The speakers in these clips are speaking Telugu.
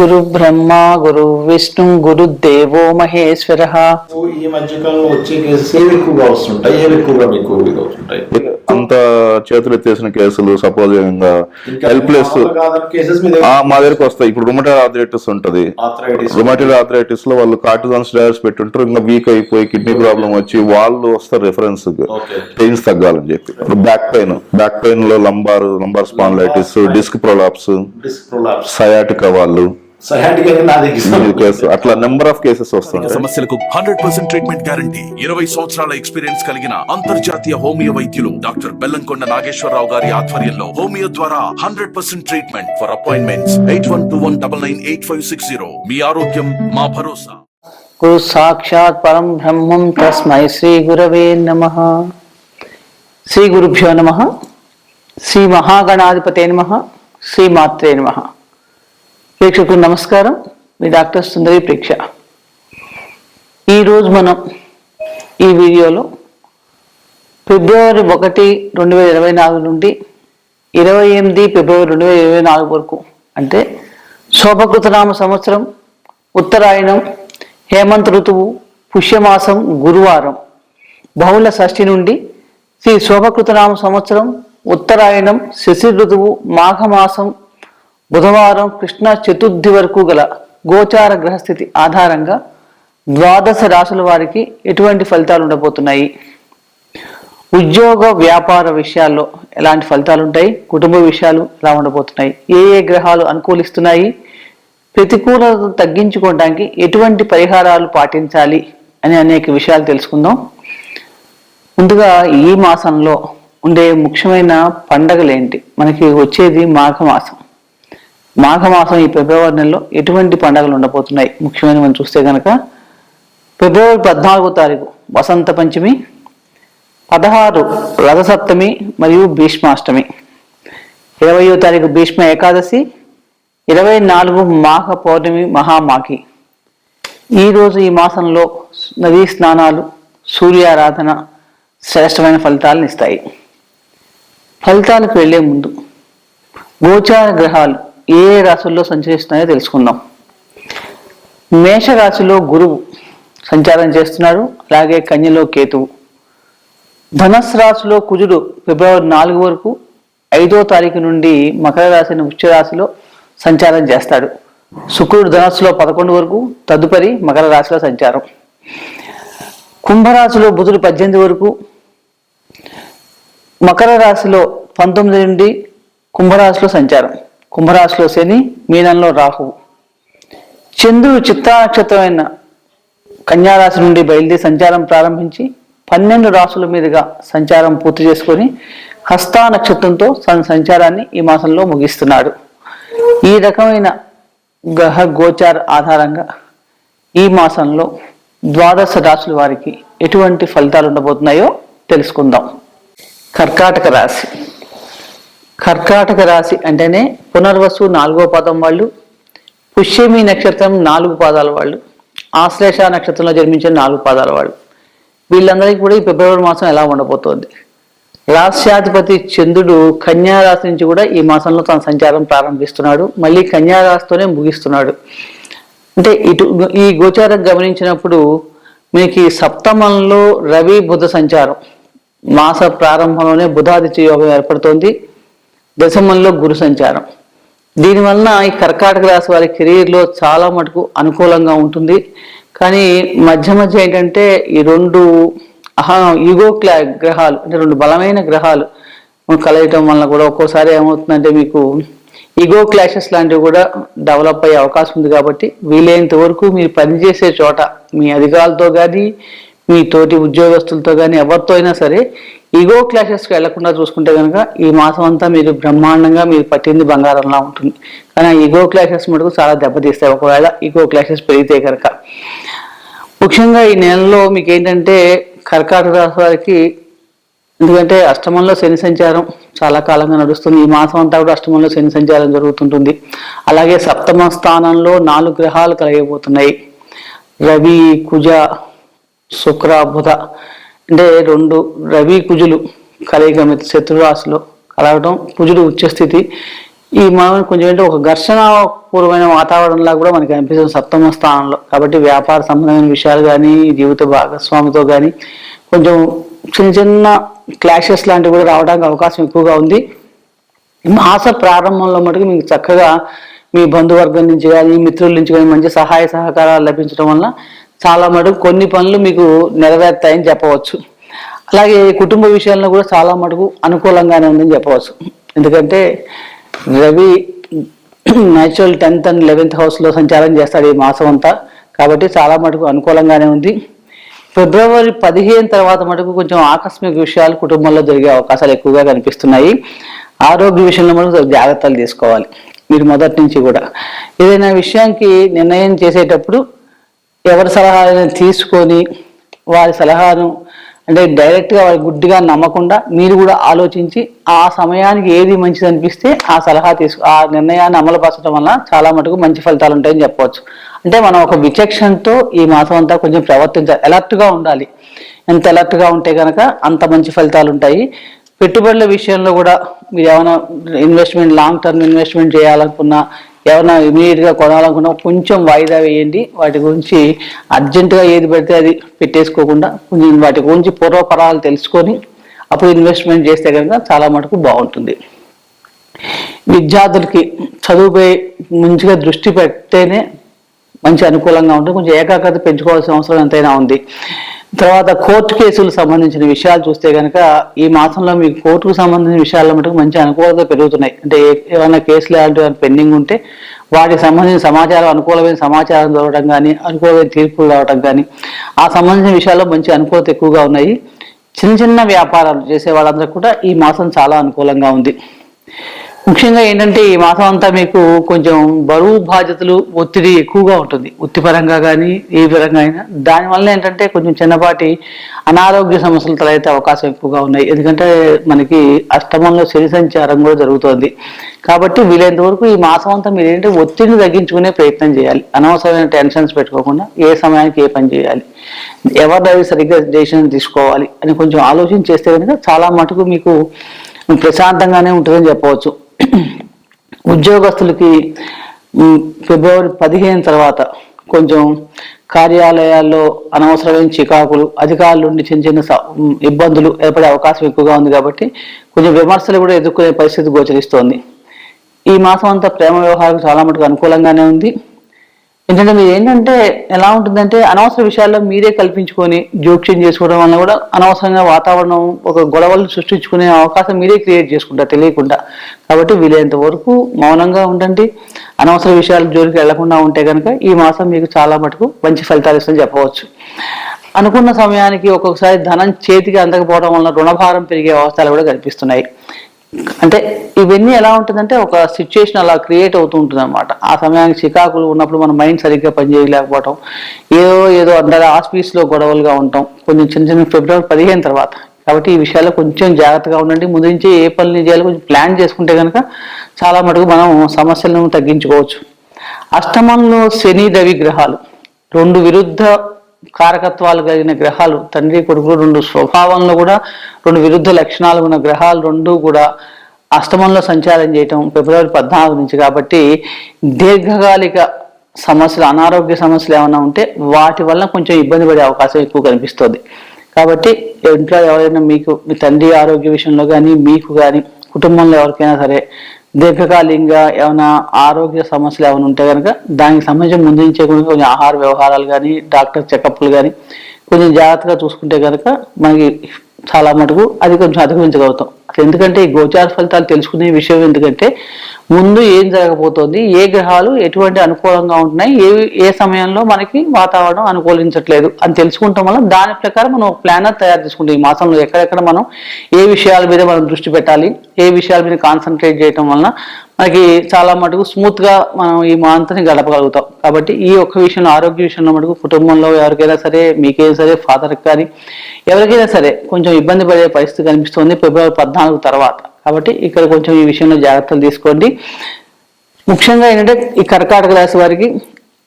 గురు బ్రహ్మ గురు విష్ణు గురుదేవో మహేశ్వర. ఈ మధ్యకాలంలో వచ్చే ఏవి ఎక్కువగా వస్తుంటాయి? ఏవి ఎక్కువగా మీకు అవుతుంటాయి? అంత చేతులు ఎత్తేసిన కేసులు సపోజ్ హెల్ప్లెస్ మా దగ్గరకు వస్తాయి. ఇప్పుడు రుమటైడ్ ఆర్థరైటిస్ ఉంటది. రుమటైడ్ ఆర్థరైటిస్లో వాళ్ళు కార్టిజాన్స్ డయాస్ పెట్టుంటారు. ఇంకా వీక్ అయిపోయి కిడ్నీ ప్రాబ్లం వచ్చి వాళ్ళు వస్తారు రెఫరెన్స్ పెయిన్స్ తగ్గాలని చెప్పి. Back pain back పెయిన్లో lumbar lumbar spondylitis disc prolapse disc prolapse sciatica వాళ్ళు. సహాటిక్ నా దగ్గర ఈ కేసు అట్లా నెంబర్ ఆఫ్ కేసెస్ వస్తుంటాయి సమస్యలకు హండ్రెడ్ పర్సెంట్ ట్రీట్మెంట్ గ్యారంటీ ఇరవై సంవత్సరాల ఎక్స్పీరియన్స్ కలిగిన అంతర్జాతీయ హోమియో వైద్యులు డాక్టర్ బెల్లంకొండ నాగేశ్వరరావు గారి ఆధ్వర్యంలో హోమియో ద్వారా hundred percent treatment for appointments eight one two one double nine eight five six zero మీ ఆరోగ్యం మా భరోసా. గురు సాక్షాత్ పరం బ్రహ్మం తస్మై శ్రీ గురవే నమ. శ్రీ గురుభ్యో నమ. శ్రీ మహాగణాధిపతే నమ. శ్రీ మాత్రే నమ. ప్రేక్షకులకు నమస్కారం. మీ డాక్టర్ సుందరి ప్రేక్ష. ఈరోజు మనం ఈ వీడియోలో ఫిబ్రవరి ఒకటి రెండు వేల ఇరవై నాలుగు నుండి ఇరవై ఎనిమిది ఫిబ్రవరి రెండు వేల ఇరవై నాలుగు వరకు అంటే శోభకృతనామ సంవత్సరం ఉత్తరాయణం హేమంత్ ఋతువు పుష్యమాసం గురువారం. బహుళ షష్ఠి నుండి శ్రీ శోభకృతనామ సంవత్సరం ఉత్తరాయణం శశి ఋతువు మాఘమాసం బుధవారం కృష్ణ చతుర్థి వరకు గల గోచార గ్రహస్థితి ఆధారంగా ద్వాదశ రాశుల వారికి ఎటువంటి ఫలితాలు ఉండబోతున్నాయి? ఉద్యోగ వ్యాపార విషయాల్లో ఎలాంటి ఫలితాలు ఉంటాయి? కుటుంబ విషయాలు ఎలా ఉండబోతున్నాయి? ఏ ఏ గ్రహాలు అనుకూలిస్తున్నాయి? ప్రతికూలతను తగ్గించుకోవడానికి ఎటువంటి పరిహారాలు పాటించాలి అని అనేక విషయాలు తెలుసుకుందాం. ముందుగా ఈ మాసంలో ఉండే ముఖ్యమైన పండగలు ఏంటి? మనకి వచ్చేది మాఘమాసం. మాఘమాసం ఈ ఫిబ్రవరి నెలలో ఎటువంటి పండుగలు ఉండబోతున్నాయి? ముఖ్యమైన మనం చూస్తే కనుక ఫిబ్రవరి పద్నాలుగో తారీఖు వసంత పంచమి పదహారు రథసప్తమి మరియు భీష్మాష్టమి. ఇరవయో తారీఖు భీష్మ ఏకాదశి ఇరవై నాలుగు మాఘ పౌర్ణమి మహామాఘి. ఈరోజు ఈ మాసంలో నదీ స్నానాలు సూర్యారాధన శ్రేష్టమైన ఫలితాలను ఇస్తాయి. ఫలితాలకు వెళ్ళే ముందు గోచార గ్రహాలు ఏ ఏ రాశుల్లో సంచరిస్తున్నాయో తెలుసుకుందాం. మేషరాశిలో గురువు సంచారం చేస్తున్నాడు. అలాగే కన్యలో కేతువు. ధనస్సు రాశిలో కుజుడు ఫిబ్రవరి నాలుగు వరకు ఐదో తారీఖు నుండి మకర రాశిని ఉచ్చ రాశిలో సంచారం చేస్తాడు. శుక్రుడు ధనస్సులో పదకొండు వరకు తదుపరి మకర రాశిలో సంచారం. కుంభరాశిలో బుధుడు పద్దెనిమిది వరకు మకర రాశిలో పంతొమ్మిది నుండి కుంభరాశిలో సంచారం. కుంభరాశిలో శని మీనంలో రాహువు చంద్రుడు చిత్తా నక్షత్రమైన కన్యారాశి నుండి బయలుదేరి సంచారం ప్రారంభించి పన్నెండు రాసుల మీదుగా సంచారం పూర్తి చేసుకొని హస్తా నక్షత్రంతో తన సంచారాన్ని ఈ మాసంలో ముగిస్తున్నాడు. ఈ రకమైన గ్రహ గోచార ఆధారంగా ఈ మాసంలో ద్వాదశ రాశుల వారికి ఎటువంటి ఫలితాలు ఉండబోతున్నాయో తెలుసుకుందాం. కర్కాటక రాశి. కర్కాటక రాశి అంటేనే పునర్వసు నాలుగో పాదం వాళ్ళు పుష్యమి నక్షత్రం నాలుగు పాదాల వాళ్ళు ఆశ్లేష నక్షత్రంలో జన్మించిన నాలుగు పాదాల వాళ్ళు. వీళ్ళందరికీ కూడా ఈ ఫిబ్రవరి మాసం ఎలా ఉండబోతోంది? రాష్ట్రాధిపతి చంద్రుడు కన్యారాశి నుంచి కూడా ఈ మాసంలో తన సంచారం ప్రారంభిస్తున్నాడు. మళ్ళీ కన్యారాశితోనే ముగిస్తున్నాడు. అంటే ఇటు ఈ గోచారం గమనించినప్పుడు మీకు సప్తమంలో రవి బుధ సంచారం. మాస ప్రారంభంలోనే బుధాదిత్య యోగం ఏర్పడుతోంది. దశమంలో గురు సంచారం. దీనివలన ఈ కర్కాటక రాశి వారి కెరీర్లో చాలా మటుకు అనుకూలంగా ఉంటుంది. కానీ మధ్య మధ్య ఏంటంటే ఈ రెండు అహా ఈగో క్లా గ్రహాలు అంటే రెండు బలమైన గ్రహాలు కలయటం వలన కూడా ఒక్కోసారి ఏమవుతుందంటే మీకు ఈగో క్లాషెస్ లాంటివి కూడా డెవలప్ అయ్యే అవకాశం ఉంది కాబట్టి వీలైనంత వరకు మీరు పనిచేసే చోట మీ అధికారులతో కానీ మీ తోటి ఉద్యోగస్తులతో కానీ ఎవరితో అయినా సరే ఈగో క్లాషెస్కి వెళ్ళకుండా చూసుకుంటే కనుక ఈ మాసం అంతా మీరు బ్రహ్మాండంగా మీరు పట్టింది బంగారంలా ఉంటుంది. కానీ ఆ ఈగో క్లాషెస్ మటుకు చాలా దెబ్బతీస్తాయి. ఒకవేళ ఈగో క్లాషెస్ పెరిగితే కనుక ముఖ్యంగా ఈ నెలలో మీకు ఏంటంటే కర్కాటక రాశి వారికి ఎందుకంటే అష్టమంలో శని సంచారం చాలా కాలంగా నడుస్తుంది. ఈ మాసం అంతా కూడా అష్టమంలో శని సంచారం జరుగుతుంటుంది. అలాగే సప్తమ స్థానంలో నాలుగు గ్రహాలు కలగబోతున్నాయి రవి కుజ శుక్ర బుధ. అంటే రెండు రవి కుజులు కలయిక శత్రురాశిలో కలగడం కుజుడు ఉచ్చస్థితి. ఈ మనం కొంచెం ఏంటంటే ఒక ఘర్షణపూర్వమైన వాతావరణంలా కూడా మనకి అనిపిస్తుంది సప్తమ స్థానంలో. కాబట్టి వ్యాపార సంబంధమైన విషయాలు కానీ జీవిత భాగస్వామితో కానీ కొంచెం చిన్న చిన్న క్లాషెస్ లాంటివి కూడా రావడానికి అవకాశం ఎక్కువగా ఉంది. మాస ప్రారంభంలో మటుకు మీకు చక్కగా మీ బంధువర్గం నుంచి కానీ మిత్రుల నుంచి కానీ మంచి సహాయ సహకారాలు లభించడం వల్ల చాలా మటుకు కొన్ని పనులు మీకు నెరవేరుతాయని చెప్పవచ్చు. అలాగే కుటుంబ విషయాల్లో కూడా చాలా మటుకు అనుకూలంగానే ఉందని చెప్పవచ్చు. ఎందుకంటే Ravi natural tenth and eleventh హౌస్లో సంచారం చేస్తాడు ఈ మాసం అంతా. కాబట్టి చాలా మటుకు అనుకూలంగానే ఉంది. ఫిబ్రవరి పదిహేను తర్వాత మటుకు కొంచెం ఆకస్మిక విషయాలు కుటుంబంలో జరిగే అవకాశాలు ఎక్కువగా కనిపిస్తున్నాయి. ఆరోగ్య విషయంలో మటుకు జాగ్రత్తలు తీసుకోవాలి. మీరు మొదటి నుంచి కూడా. ఏదైనా విషయానికి నిర్ణయం చేసేటప్పుడు ఎవరి సలహా తీసుకొని వారి సలహాను అంటే డైరెక్ట్గా వారి గుడ్డిగా నమ్మకుండా మీరు కూడా ఆలోచించి ఆ సమయానికి ఏది మంచిది అనిపిస్తే ఆ సలహా తీసుకు ఆ నిర్ణయాన్ని అమలుపరచడం వల్ల చాలా మటుకు మంచి ఫలితాలు ఉంటాయని చెప్పవచ్చు అంటే మనం ఒక విచక్షణతో ఈ మాసం అంతా కొంచెం ప్రవర్తించాలి అలర్ట్గా ఉండాలి. ఎంత అలర్ట్గా ఉంటే కనుక అంత మంచి ఫలితాలు ఉంటాయి. పెట్టుబడుల విషయంలో కూడా మీరు ఏమైనా ఇన్వెస్ట్మెంట్ లాంగ్ టర్మ్ ఇన్వెస్ట్మెంట్ చేయాలనుకున్నా ఏమైనా ఇమీడియట్గా కొనాలనుకున్నా కొంచెం వాయిదా వేయండి. వాటి గురించి అర్జెంటుగా ఏది పెడితే అది పెట్టేసుకోకుండా కొంచెం వాటి గురించి పూర్వపరాలు తెలుసుకొని అప్పుడు ఇన్వెస్ట్మెంట్ చేస్తే కనుక చాలా మటుకు బాగుంటుంది. విద్యార్థులకి చదువుపై మంచిగా దృష్టి పెడితేనే మంచి అనుకూలంగా ఉంటుంది. కొంచెం ఏకాగ్రత పెంచుకోవాల్సిన అవసరం ఎంతైనా ఉంది. తర్వాత కోర్టు కేసులకు సంబంధించిన విషయాలు చూస్తే కనుక ఈ మాసంలో మీకు కోర్టుకు సంబంధించిన విషయాల మటుకు మంచి అనుకూలత పెరుగుతున్నాయి. అంటే ఏమైనా కేసులు లాంటివి పెండింగ్ ఉంటే వాటికి సంబంధించిన సమాచారం అనుకూలమైన సమాచారం దొరకడం కానీ అనుకూలమైన తీర్పులు రావడం కానీ ఆ సంబంధించిన విషయాల్లో మంచి అనుకూలత ఎక్కువగా ఉన్నాయి. చిన్న చిన్న వ్యాపారాలు చేసే వాళ్ళందరూ కూడా ఈ మాసం చాలా అనుకూలంగా ఉంది. ముఖ్యంగా ఏంటంటే ఈ మాసం అంతా మీకు కొంచెం బరువు బాధ్యతలు ఒత్తిడి ఎక్కువగా ఉంటుంది. వృత్తిపరంగా కానీ ఏ పరంగా అయినా. దానివల్ల ఏంటంటే కొంచెం చిన్నపాటి అనారోగ్య సమస్యలు తలైతే అవకాశం ఎక్కువగా ఉన్నాయి. ఎందుకంటే మనకి అష్టమంలో శని సంచారం కూడా జరుగుతోంది. కాబట్టి వీలైనంత వరకు ఈ మాసం అంతా మీరు ఏంటంటే ఒత్తిడిని తగ్గించుకునే ప్రయత్నం చేయాలి. అనవసరమైన టెన్షన్స్ పెట్టుకోకుండా ఏ సమయానికి ఏ పని చేయాలి. ఎవరి సరిగ్గా డెసిషన్ తీసుకోవాలి అని కొంచెం ఆలోచన చేస్తే కనుక చాలా మటుకు మీకు ప్రశాంతంగానే ఉంటుందని చెప్పవచ్చు. ఉద్యోగస్తులకి ఫిబ్రవరి పదిహేను తర్వాత కొంచెం కార్యాలయాల్లో అనవసరమైన చికాకులు అధికారుల నుండి చిన్న చిన్న స- ఇబ్బందులు ఏర్పడే అవకాశం ఎక్కువగా ఉంది కాబట్టి కొంచెం విమర్శలు కూడా ఎదుర్కొనే పరిస్థితి గోచరిస్తోంది. ఈ మాసం అంతా ప్రేమ వ్యవహారం చాలా మటుకు అనుకూలంగానే ఉంది. ఏంటంటే మీరు ఏంటంటే ఎలా ఉంటుందంటే అనవసర విషయాల్లో మీరే కల్పించుకొని జోక్యం చేసుకోవడం వల్ల కూడా అనవసరంగా వాతావరణం ఒక గొడవలు సృష్టించుకునే అవకాశం మీరే క్రియేట్ చేసుకుంటారు తెలియకుండా. కాబట్టి వీలైనంత వరకు మౌనంగా ఉండండి. అనవసర విషయాల జోలికి వెళ్ళకుండా ఉంటే కనుక ఈ మాసం మీకు చాలా మటుకు మంచి ఫలితాలు ఇస్తుందని చెప్పవచ్చు. అనుకున్న సమయానికి ఒక్కొక్కసారి ధనం చేతికి అందకపోవడం వలన రుణభారం పెరిగే అవస్థలు కూడా కనిపిస్తున్నాయి. అంటే ఇవన్నీ ఎలా ఉంటుందంటే ఒక సిచ్యుయేషన్ అలా క్రియేట్ అవుతూ ఉంటుంది అనమాట ఆ సమయానికి చికాకులు ఉన్నప్పుడు మన మైండ్ సరిగ్గా పనిచేయలేకపోవటం ఏదో ఏదో అందరి ఆఫీస్లో గొడవలుగా ఉంటాం కొంచెం చిన్న చిన్న ఫిబ్రవరి పదిహేను తర్వాత. కాబట్టి ఈ విషయాల్లో కొంచెం జాగ్రత్తగా ఉండండి. ముందు నుంచి ఏ పనులు చేయాలి కొంచెం ప్లాన్ చేసుకుంటే కనుక చాలా మటుకు మనం సమస్యలను తగ్గించుకోవచ్చు. అష్టమంలో శని రవి గ్రహాలు. రెండు విరుద్ధ కారకత్వాలు కలిగిన గ్రహాలు తండ్రి కొడుకులు రెండు స్వభావంలో కూడా రెండు విరుద్ధ లక్షణాలు ఉన్న గ్రహాలు రెండు కూడా అష్టమంలో సంచారం చేయటం ఫిబ్రవరి పద్నాలుగు నుంచి. కాబట్టి దీర్ఘకాలిక సమస్యలు అనారోగ్య సమస్యలు ఏమైనా ఉంటే వాటి వల్ల కొంచెం ఇబ్బంది పడే అవకాశం ఎక్కువ కనిపిస్తుంది. కాబట్టి ఇంట్లో ఎవరైనా మీకు మీ తండ్రి ఆరోగ్య విషయంలో కానీ మీకు కానీ కుటుంబంలో ఎవరికైనా సరే దీర్ఘకాలికంగా ఏమైనా ఆరోగ్య సమస్యలు ఏమైనా ఉంటే కనుక దానికి సంబంధించి ముందు నుంచే కొన్ని ఆహార వ్యవహారాలు కానీ డాక్టర్ చెకప్లు కానీ కొంచెం జాగ్రత్తగా చూసుకుంటే కనుక మనకి చాలా మటుకు అది కొంచెం అధిగమించగలుగుతాం. అసలు ఎందుకంటే ఈ గోచార ఫలితాలు తెలుసుకునే విషయం ఎందుకంటే ముందు ఏం జరగబోతోంది ఏ గ్రహాలు ఎటువంటి అనుకూలంగా ఉంటున్నాయి ఏ ఏ సమయంలో మనకి వాతావరణం అనుకూలించట్లేదు అని తెలుసుకుంటాం వల్ల దాని ప్రకారం మనం ఒక ప్లానర్ తయారు చేసుకుంటాం. ఈ మాసంలో ఎక్కడెక్కడ మనం ఏ విషయాల మీద మనం దృష్టి పెట్టాలి ఏ విషయాల మీద కాన్సన్ట్రేట్ చేయటం వలన మనకి చాలా మటుకు స్మూత్గా మనం ఈ మంత్ని గడపగలుగుతాం. కాబట్టి ఈ ఒక్క విషయంలో ఆరోగ్య విషయంలో మటుకు కుటుంబంలో ఎవరికైనా సరే మీకైనా సరే ఫాదర్కి కానీ ఎవరికైనా సరే కొంచెం ఇబ్బంది పడే పరిస్థితి కనిపిస్తుంది ఫిబ్రవరి పద్నాలుగు తర్వాత. కాబట్టి ఇక్కడ కొంచెం ఈ విషయంలో జాగ్రత్తలు తీసుకోండి. ముఖ్యంగా ఏంటంటే ఈ కర్కాటక రాశి వారికి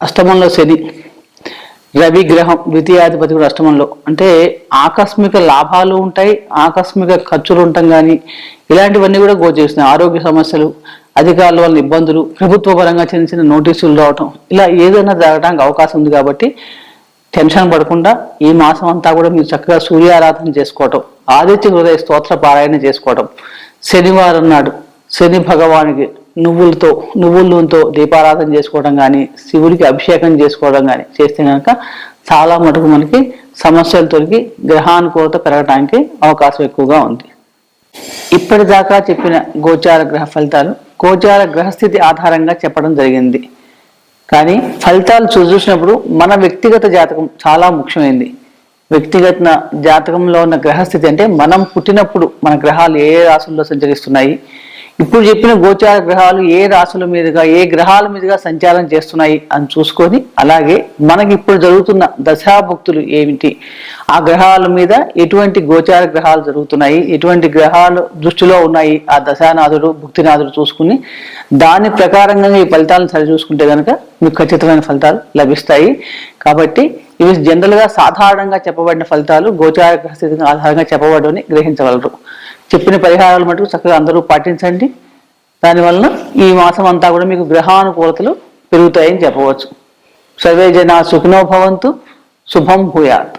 అష్టమంలో శని రవి గ్రహం ద్వితీయాధిపతి కూడా అష్టమంలో. అంటే ఆకస్మిక లాభాలు ఉంటాయి ఆకస్మిక ఖర్చులు ఉంటాం కానీ ఇలాంటివన్నీ కూడా గోచరిస్తున్నాయి. ఆరోగ్య సమస్యలు అధికారుల వల్ల ఇబ్బందులు ప్రభుత్వ పరంగా చిన్న చిన్న నోటీసులు రావటం ఇలా ఏదైనా జరగడానికి అవకాశం ఉంది కాబట్టి టెన్షన్ పడకుండా ఈ మాసం అంతా కూడా మీరు చక్కగా సూర్యారాధన చేసుకోవటం ఆదిత్య హృదయ స్తోత్ర పారాయణ చేసుకోవటం. శనివారం నాడు శని భగవానికి నువ్వులతో నువ్వుల నూనెతో దీపారాధన చేసుకోవడం కానీ శివుడికి అభిషేకం చేసుకోవడం కానీ చేస్తే కనుక చాలా మటుకు మనకి సమస్యలు తొలగి గ్రహానుకూలత పెరగడానికి అవకాశం ఎక్కువగా ఉంది. ఇప్పటిదాకా చెప్పిన గోచార గ్రహ ఫలితాలు గోచార గ్రహస్థితి ఆధారంగా చెప్పడం జరిగింది. కానీ ఫలితాలు చూసినప్పుడు మన వ్యక్తిగత జాతకం చాలా ముఖ్యమైనది వ్యక్తిగత జాతకంలో ఉన్న గ్రహస్థితి అంటే మనం పుట్టినప్పుడు మన గ్రహాలు ఏ రాశుల్లో సంచరిస్తున్నాయి ఇప్పుడు చెప్పిన గోచార గ్రహాలు ఏ రాశుల మీదుగా ఏ గ్రహాల మీదుగా సంచారం చేస్తున్నాయి అని చూసుకొని అలాగే మనకి ఇప్పుడు జరుగుతున్న దశాభక్తులు ఏమిటి? ఆ గ్రహాల మీద ఎటువంటి గోచార గ్రహాలు జరుగుతున్నాయి? ఎటువంటి గ్రహాలు దృష్టిలో ఉన్నాయి? ఆ దశానాథుడు భుక్తినాథుడు చూసుకుని దాని ప్రకారంగా ఈ ఫలితాలను సరి చూసుకుంటే కనుక మీకు ఖచ్చితమైన ఫలితాలు లభిస్తాయి. కాబట్టి ఇవి జనరల్గా సాధారణంగా చెప్పబడిన ఫలితాలు గోచార గ్రహస్థితి ఆధారంగా చెప్పబడని గ్రహించగలరు. చెప్పిన పరిహారాలు మటుకు చక్కగా అందరూ పాటించండి. దానివలన ఈ మాసం అంతా కూడా మీకు గ్రహానుకూలతలు పెరుగుతాయని చెప్పవచ్చు. సర్వే జన సుఖినో భవంతు. శుభం భూయాత్.